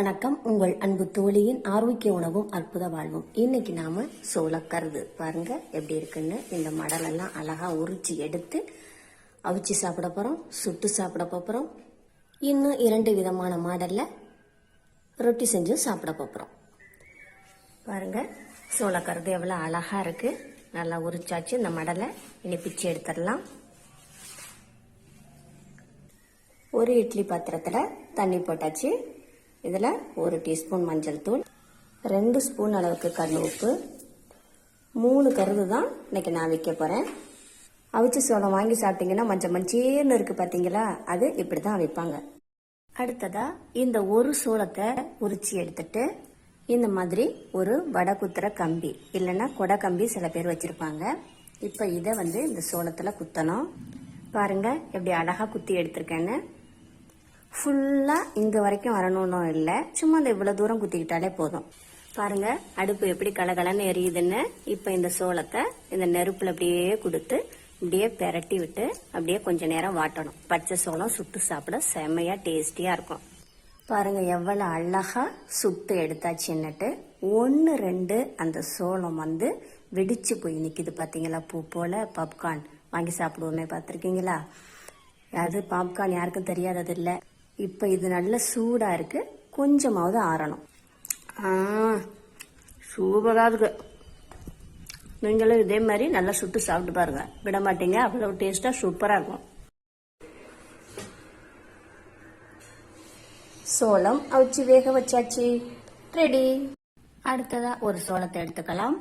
வணக்கம். உங்கள் அன்பு தோழியின் ஆரோக்கிய உணவும் அற்புத வாழ்வும். இன்னைக்கு நாம சோளக்கருது. பாருங்க எப்படி இருக்குன்னு. இந்த மடலெல்லாம் அழகா உரிச்சு எடுத்து அவிச்சு சாப்பிட போறோம் சுட்டு சாப்பிட போறோம். இன்னும் இரண்டு விதமான மாடல்ல ரொட்டி செஞ்சு சாப்பிட போறோம். பாருங்க சோளக்கருது எவ்வளோ அழகா இருக்கு. நல்லா உரிச்சாச்சு. இந்த மடலை இனி பிச்சு எடுத்துடலாம். ஒரு இட்லி பாத்திரத்தில் தண்ணி போட்டாச்சு. இதில் ஒரு டீஸ்பூன் மஞ்சள் தூள் ரெண்டு ஸ்பூன் அளவுக்கு கல் உப்பு மூணு கருது தான் இன்னைக்கு நான் விற்க போகிறேன் அவிச்சு சோளம் வாங்கி சாப்பிட்டீங்கன்னா மஞ்சள் மஞ்சேன்னு இருக்குது பார்த்தீங்களா? அது இப்படி தான் விற்பாங்க. அடுத்ததாக இந்த ஒரு சோளத்தை உரிச்சி எடுத்துட்டு இந்த மாதிரி ஒரு வடை குத்துற கம்பி இல்லைன்னா கொடை கம்பி சில பேர் வச்சுருப்பாங்க. இப்போ இதை வந்து இந்த சோளத்தில் குத்தணும். பாருங்கள் எப்படி அழகாக குத்தி எடுத்திருக்கேன்னு. ஃபுல்லாக இங்கே வரைக்கும் வரணும்னு இல்லை. சும்மா இந்த இவ்வளோ தூரம் குத்திக்கிட்டாலே போதும். பாருங்க அடுப்பு எப்படி கலகலன்னு எரியுதுன்னு இப்போ இந்த சோளத்தை இந்த நெருப்பில் அப்படியே கொடுத்து இப்படியே பெரட்டி விட்டு அப்படியே கொஞ்ச நேரம் வாட்டணும். பச்சை சோளம் சுட்டு சாப்பிட செம்மையாக டேஸ்டியாக இருக்கும். பாருங்கள் எவ்வளோ அழகாக சுட்டு எடுத்தாச்சுன்னுட்டு ஒன்று ரெண்டு அந்த சோளம் வந்து வெடிச்சு போய் நிற்கிது பார்த்தீங்களா பூ போல் பாப்கார்ன் வாங்கி சாப்பிடுவோமே பார்த்துருக்கீங்களா? அது பாப்கார்ன் யாருக்கும் தெரியாதது இல்லை. இப்போ இது நல்ல சூடாக இருக்கு. கொஞ்சமாவது ஆறணும். சூப்பராக இருக்கு. நீங்களும் இதே மாதிரி நல்லா சுட்டு சாப்பிட்டு பாருங்க. விட மாட்டீங்க. அவ்வளோ டேஸ்ட்டாக சூப்பராக இருக்கும். சோளம் அவிச்சு வேக வச்சாச்சு. ரெடி அடுத்ததா ஒரு சோளத்தை எடுத்துக்கலாம்.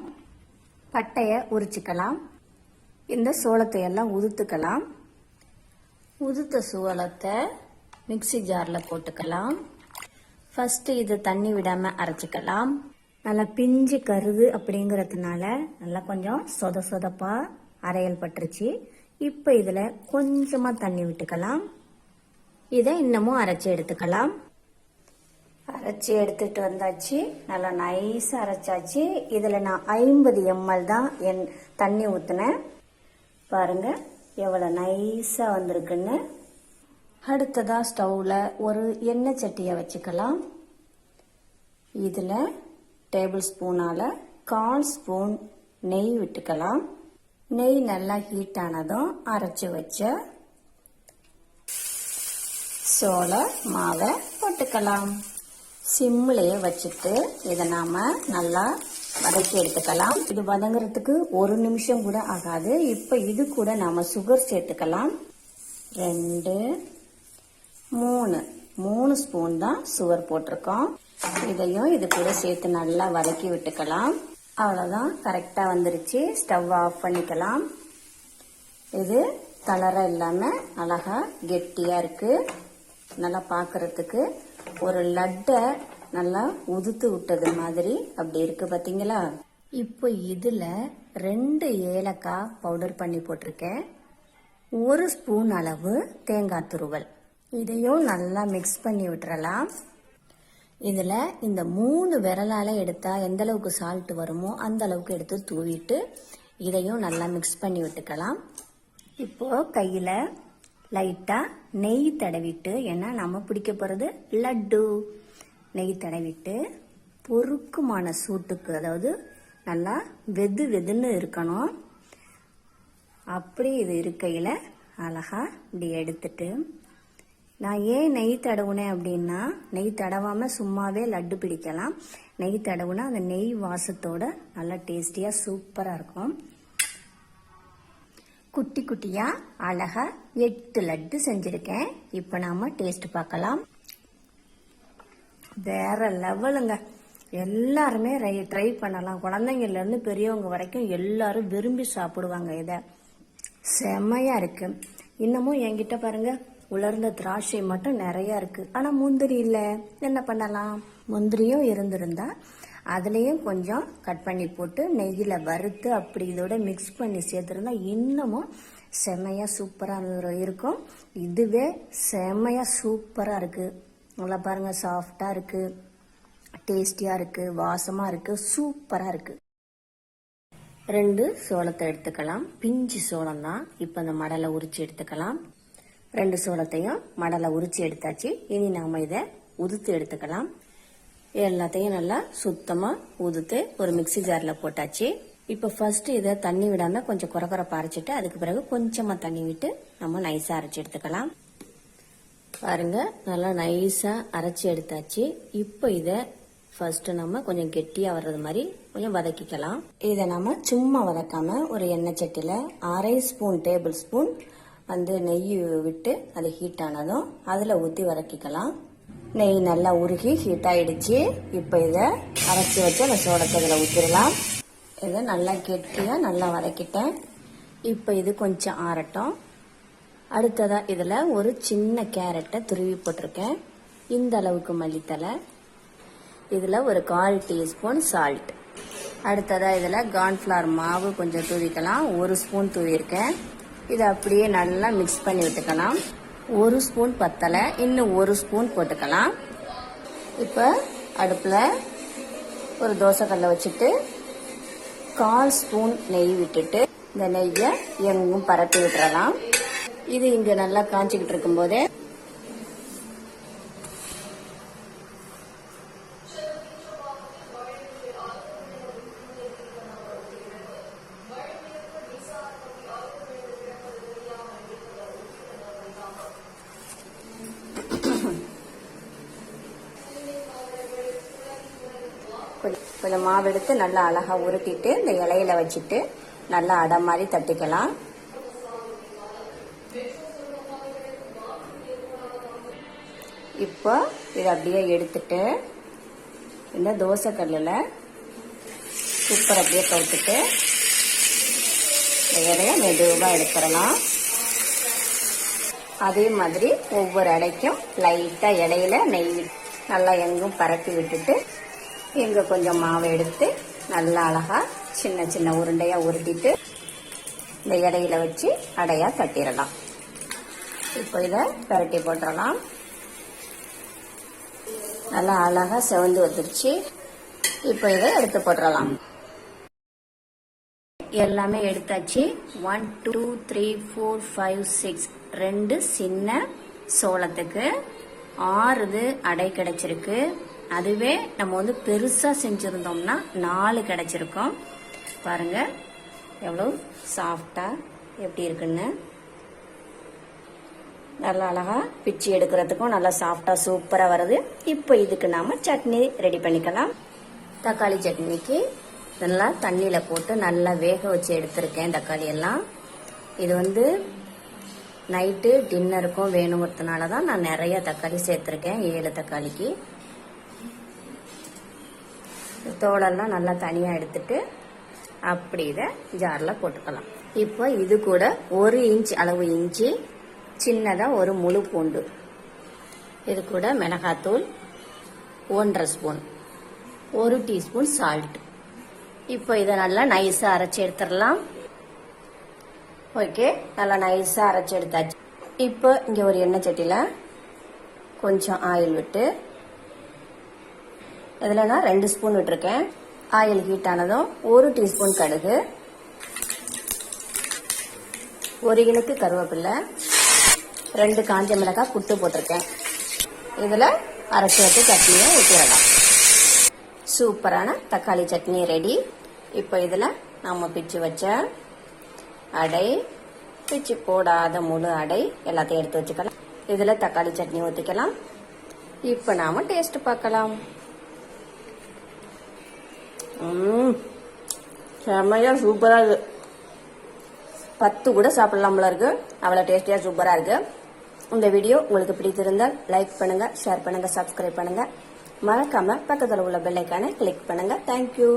பட்டைய உரிச்சுக்கலாம். இந்த சோளத்தை எல்லாம் உதுத்துக்கலாம். உதுத்த சோளத்தை மிக்ஸி ஜாரில் போட்டுக்கலாம். ஃபஸ்ட்டு இது தண்ணி விடாமல் அரைச்சிக்கலாம். நல்லா பிஞ்சு கருது அப்படிங்கிறதுனால நல்லா கொஞ்சம் சொத சொதப்பாக அரையல் பட்டுருச்சு. இப்போ இதில் கொஞ்சமாக தண்ணி விட்டுக்கலாம். இதை இன்னமும் அரைச்சி எடுத்துக்கலாம். அரைச்சி எடுத்துட்டு வந்தாச்சு. நல்லா நைஸாக அரைச்சாச்சு. இதில் நான் ஐம்பது எம்எல் தான் என் தண்ணி ஊற்றினேன் பாருங்கள் எவ்வளோ நைஸாக வந்திருக்குன்னு. அடுத்ததாக ஸ்டவ்வில் ஒரு எண்ணெய் சட்டியை வச்சுக்கலாம். இதில் டேபிள் ஸ்பூனால் கால் ஸ்பூன் நெய் விட்டுக்கலாம். நெய் நல்லா ஹீட் ஆனதும் அரைச்சி வச்ச சோள மாவை போட்டுக்கலாம். சிம்மிலேயே வச்சுட்டு இதை நாம் நல்லா வதக்கி எடுத்துக்கலாம். இது வதங்குறதுக்கு ஒரு நிமிஷம் கூட ஆகாது. இப்போ இது கூட நாம் சுகர் சேர்த்துக்கலாம். ரெண்டு மூணு. மூணு ஸ்பூன் தான் சுவர் போட்டிருக்கோம். இதையும் இது கூட சேர்த்து நல்லா வதக்கி விட்டுக்கலாம். அவ்வளோதான் கரெக்டாக வந்துருச்சு. ஸ்டவ் ஆஃப் பண்ணிக்கலாம். இது தளர இல்லாமல் அழகாக கெட்டியாக இருக்குது நல்லா பார்க்குறதுக்கு ஒரு லட்டை நல்லா உதுத்து விட்டது மாதிரி அப்படி இருக்கு பார்த்தீங்களா இப்போ இதில் ரெண்டு ஏலக்காய் பவுடர் பண்ணி போட்டிருக்கேன். ஒரு ஸ்பூன் அளவு தேங்காய் துருவல். இதையும் நல்லா மிக்ஸ் பண்ணி விட்டுறலாம். இதில் இந்த மூணு விரலால் எடுத்தால் எந்த அளவுக்கு சால்ட் வருமோ அந்த அளவுக்கு எடுத்து தூவிட்டு இதையும் நல்லா மிக்ஸ் பண்ணி விட்டுக்கலாம். இப்போது கையில் லைட்டாக நெய் தடவிட்டு ஏன்னா நம்ம பிடிக்க போகிறது லட்டு. நெய் தடவிட்டு பொறுக்குமான சூட்டுக்கு அதாவது நல்லா வெது வெதுன்னு இருக்கணும். அப்படி இது இருக்கையில் அழகாக இப்படி எடுத்துட்டு நான் ஏன் நெய் தடவுனேன் அப்படின்னா நெய் தடவாமல் சும்மாவே லட்டு பிடிக்கலாம். நெய் தடவுனா அந்த நெய் வாசத்தோட நல்லா டேஸ்டியாக சூப்பராக இருக்கும். குட்டி குட்டியாக அழகாக எட்டு லட்டு செஞ்சிருக்கேன். இப்போ நாம் டேஸ்ட் பார்க்கலாம். வேற லெவலுங்க. எல்லாருமே ட்ரை பண்ணலாம். குழந்தைங்கள்லேருந்து பெரியவங்க வரைக்கும் எல்லாரும் விரும்பி சாப்பிடுவாங்க இதை. செம்மையாக இருக்குது இன்னமும் என்கிட்ட பாருங்கள் உலர்ந்த திராட்சை மட்டும் நிறைய இருக்கு. ஆனா முந்திரி இல்ல. என்ன பண்ணலாம்? முந்திரியும் இருந்திருந்தா அதுலேயும் கொஞ்சம் கட் பண்ணி போட்டு நெய்யில் வறுத்து அப்படி இதோட மிக்ஸ் பண்ணி சேர்த்துருந்தா இன்னமும் செம்மையாக சூப்பராக இருக்கும். இதுவே செம்மையாக சூப்பராக இருக்குது நல்லா பாருங்கள் சாஃப்டாக இருக்குது டேஸ்டியாக இருக்குது வாசமாக இருக்குது சூப்பராக இருக்குது ரெண்டு சோளத்தை எடுத்துக்கலாம். பிஞ்சு சோளம் தான் இப்போ அந்த மடலை உரிச்சு எடுத்துக்கலாம். ரெண்டு சோளத்தையும் மடலை உரிச்சு எடுத்தாச்சு. இனி நாம் இதை உதுத்து எடுத்துக்கலாம். எல்லாத்தையும் நல்லா சுத்தமாக உதுத்து ஒரு மிக்ஸி ஜாரில் போட்டாச்சு. இப்போ ஃபர்ஸ்ட் இதை தண்ணி விடாமல் கொஞ்சம் குறை குறைப்பா அரைச்சிட்டு அதுக்கு பிறகு கொஞ்சமாக தண்ணி விட்டு நம்ம நைஸாக அரைச்சி எடுத்துக்கலாம். பாருங்க நல்லா நைஸாக அரைச்சி எடுத்தாச்சு. இப்போ இதை ஃபர்ஸ்ட் நம்ம கொஞ்சம் கெட்டியாக வர்றது மாதிரி கொஞ்சம் வதக்கிக்கலாம். இதை நம்ம சும்மா வதக்காம ஒரு எண்ணெய் சட்டியில் அரை ஸ்பூன் டேபிள் ஸ்பூன் வந்து நெய் விட்டு அது ஹீட் ஆனதும் அதில் ஊற்றி வதக்கிக்கலாம். நெய் நல்லா உருகி ஹீட் ஆயிடுச்சு. இப்போ இதை அரைச்சி வச்சு அந்த சோளத்தை இதில் ஊற்றிடலாம் இதை நல்லா கெட்டியாக நல்லா வதக்கிட்டேன். இப்போ இது கொஞ்சம் ஆறட்டும். அடுத்ததாக இதில் ஒரு சின்ன கேரட்டை துருவி போட்டிருக்கேன். இந்த அளவுக்கு மல்லித்தலை இதில் ஒரு கால் டீஸ்பூன் சால்ட் அடுத்ததாக இதில் கார்ன்ஃப்ளவர் மாவு கொஞ்சம் தூவிக்கலாம். ஒரு ஸ்பூன் தூவியிருக்கேன். இதை அப்படியே நல்லா மிக்ஸ் பண்ணி விட்டுக்கலாம். ஒரு ஸ்பூன் பத்தலை இன்னும் ஒரு ஸ்பூன் போட்டுக்கலாம். இப்போ அடுப்பில் ஒரு தோசைக்கல்லை வச்சுட்டு கால் ஸ்பூன் நெய் விட்டுட்டு இந்த நெய்யை எங்கும் பரப்பி விட்டுறலாம். இது இங்கே நல்லா காஞ்சிக்கிட்டு இருக்கும்போதே கொஞ்சம் மாவு எடுத்து நல்லா அழகாக உருட்டிட்டு இந்த இலையில வச்சுட்டு நல்லா அடை மாதிரி தட்டிக்கலாம். இப்போ இதை அப்படியே எடுத்துட்டு இந்த தோசை கல்லில் குக்கர் அப்படியே கவுத்துட்டு இந்த மெதுவாக எடுத்துடலாம். அதே மாதிரி ஒவ்வொரு அடைக்கும் லைட்டாக இலையில நெய் நல்லா எங்கும் பரப்பி விட்டுட்டு இங்கே கொஞ்சம் மாவை எடுத்து நல்லா அழகாக சின்ன சின்ன உருண்டையாக உருட்டிட்டு இந்த இடையில வச்சு அடையாக தட்டிடலாம். இப்போ இதை பரட்டி போட்டுடலாம். நல்லா அழகாக செவந்து வந்துருச்சு. இப்போ இதை எடுத்து போட்டுடலாம். எல்லாமே எடுத்தாச்சு. One two three four five six ரெண்டு சின்ன சோளத்துக்கு ஆறு இது அடை கிடைச்சிருக்கு. அதுவே நம்ம வந்து பெருசாக செஞ்சுருந்தோம்னா நாலு கிடச்சிருக்கோம். பாருங்கள் எவ்வளோ சாஃப்டாக எப்படி இருக்குன்னு. நல்லா அழகாக பிச்சு எடுக்கிறதுக்கும் நல்லா சாஃப்டாக சூப்பராக வருது. இப்போ இதுக்கு நாம் சட்னி ரெடி பண்ணிக்கலாம். தக்காளி சட்னிக்கு நல்லா தண்ணியில் போட்டு நல்லா வேக வச்சு எடுத்திருக்கேன் தக்காளி எல்லாம். இது வந்து நைட்டு டின்னருக்கும் வேணுங்கிறதுனால தான் நான் நிறைய தக்காளி சேர்த்துருக்கேன் ஏழு தக்காளிக்கு. தோலெல்லாம் நல்லா தனியாக எடுத்துட்டு அப்படி இதை ஜாரில் போட்டுக்கலாம். இப்போ இது கூட ஒரு இன்ச் அளவு இஞ்சி சின்னதாக ஒரு முழு பூண்டு. இது கூட மிளகாத்தூள் ஒன்றரை ஸ்பூன். ஒரு டீஸ்பூன் சால்ட் இப்போ இதை நல்லா நைஸாக அரைச்சி எடுத்துடலாம். ஓகே நல்லா நைஸாக அரைச்சி எடுத்தாச்சு. இப்போ இங்கே ஒரு எண்ணெய் சட்டியில் கொஞ்சம் ஆயில் விட்டு இதில் நான் ரெண்டு ஸ்பூன் விட்டுருக்கேன். ஆயில் ஹீட் ஆனதும் ஒரு டீஸ்பூன் கடுகு. ஒரு இனுக்கு கருவேப்பில்லை ரெண்டு காஞ்ச மிளகாய் புட்டு போட்டிருக்கேன். இதில் அரைச்சி வச்சு சட்னியை ஊற்றிடலாம் சூப்பரான தக்காளி சட்னி ரெடி. இப்போ இதில் நம்ம பிச்சு வச்ச அடை பிச்சு போடாத முழு அடை எல்லாத்தையும் எடுத்து வச்சுக்கலாம். இதில் தக்காளி சட்னி ஊற்றிக்கலாம் இப்போ நாம் டேஸ்ட் பார்க்கலாம். செம்மையாக செம்மையா சூப்பராக இருக்கு. பத்து கூட சாப்பிடலாம்ல இருக்கு. அவ்வளோ டேஸ்டியாக சூப்பராக இருக்கு. இந்த வீடியோ உங்களுக்கு பிடித்திருந்தால் லைக் பண்ணுங்க ஷேர் பண்ணுங்க சப்ஸ்கிரைப் பண்ணுங்க. மறக்காம பக்கத்தில் உள்ள பெல்லைக்கான கிளிக் பண்ணுங்க. தேங்க்யூ